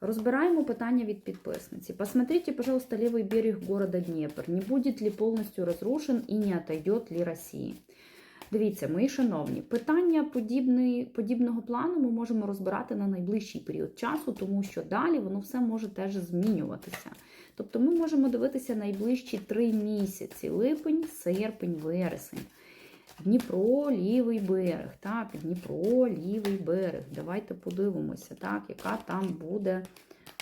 Розбираємо питання від підписниці. Посмотрите, пожалуйста, левый берег города Днепр. Не будет ли повністю разрушен і не отойдет ли Росії? Дивіться, мої шановні, питання подібної, подібного плану ми можемо розбирати на найближчий період часу, тому що далі воно все може теж змінюватися. Тобто ми можемо дивитися найближчі три місяці: липень, серпень, вересень. Дніпро, лівий берег. Так, Дніпро, лівий берег. Давайте подивимося, так, яка там буде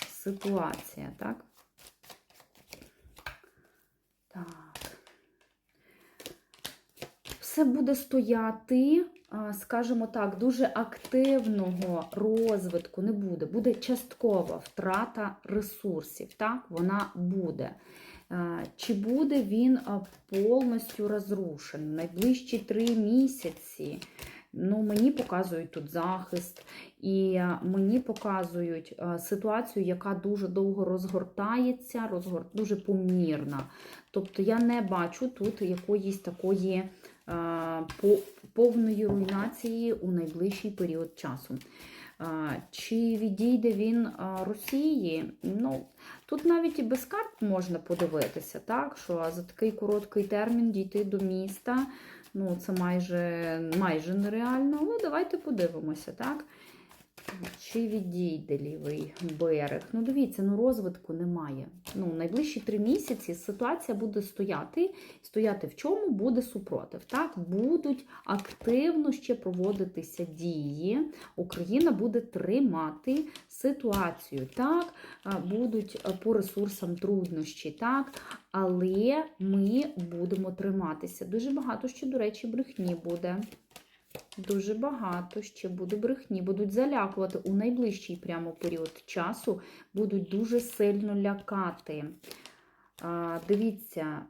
ситуація. Так. Все буде стояти, скажімо так, дуже активного розвитку не буде. Буде часткова втрата ресурсів. Так, вона буде. Е, Чи буде він повністю розрушений? Найближчі три місяці. Ну, мені показують тут захист, і е, мені показують е, ситуацію, яка дуже довго розгортається, розгор... дуже помірна. Тобто я не бачу тут якоїсь такої е, повної руйнації у найближчий період часу. Чи відійде він Росії? Ну, тут навіть і без карт можна подивитися, так? що за такий короткий термін дійти до міста, ну, це майже, майже нереально, але давайте подивимося, так? Чи відійде лівий берег? Ну, дивіться, ну розвитку немає. Ну, найближчі три місяці ситуація буде стояти. Стояти в чому буде супротив. Так, будуть активно ще проводитися дії. Україна буде тримати ситуацію. Так, будуть по ресурсам труднощі, так, але ми будемо триматися. Дуже багато ще, до речі, брехні буде. Дуже багато ще буде брехні, будуть залякувати у найближчий прямо період часу, будуть дуже сильно лякати. Дивіться,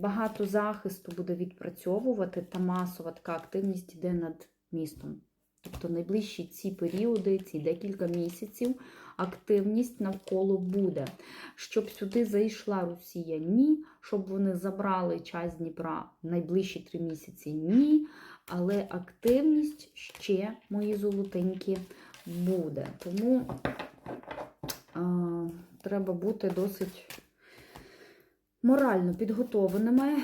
багато захисту буде відпрацьовувати, та масова така активність йде над містом. Тобто найближчі ці періоди, ці декілька місяців, активність навколо буде. Щоб сюди зайшла Росія, ні. Щоб вони забрали час Дніпра найближчі три місяці, ні. Але активність ще, мої золотенькі, буде. Тому а, треба бути досить морально підготованими.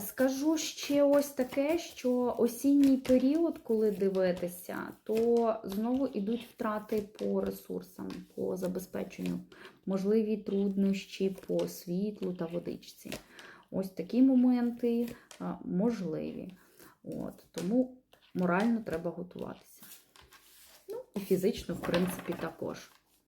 Скажу ще ось таке, що осінній період, коли дивитися, то знову йдуть втрати по ресурсам, по забезпеченню, можливі труднощі по світлу та водичці. Ось такі моменти можливі. От, тому морально треба готуватися. Ну, і фізично, в принципі, також.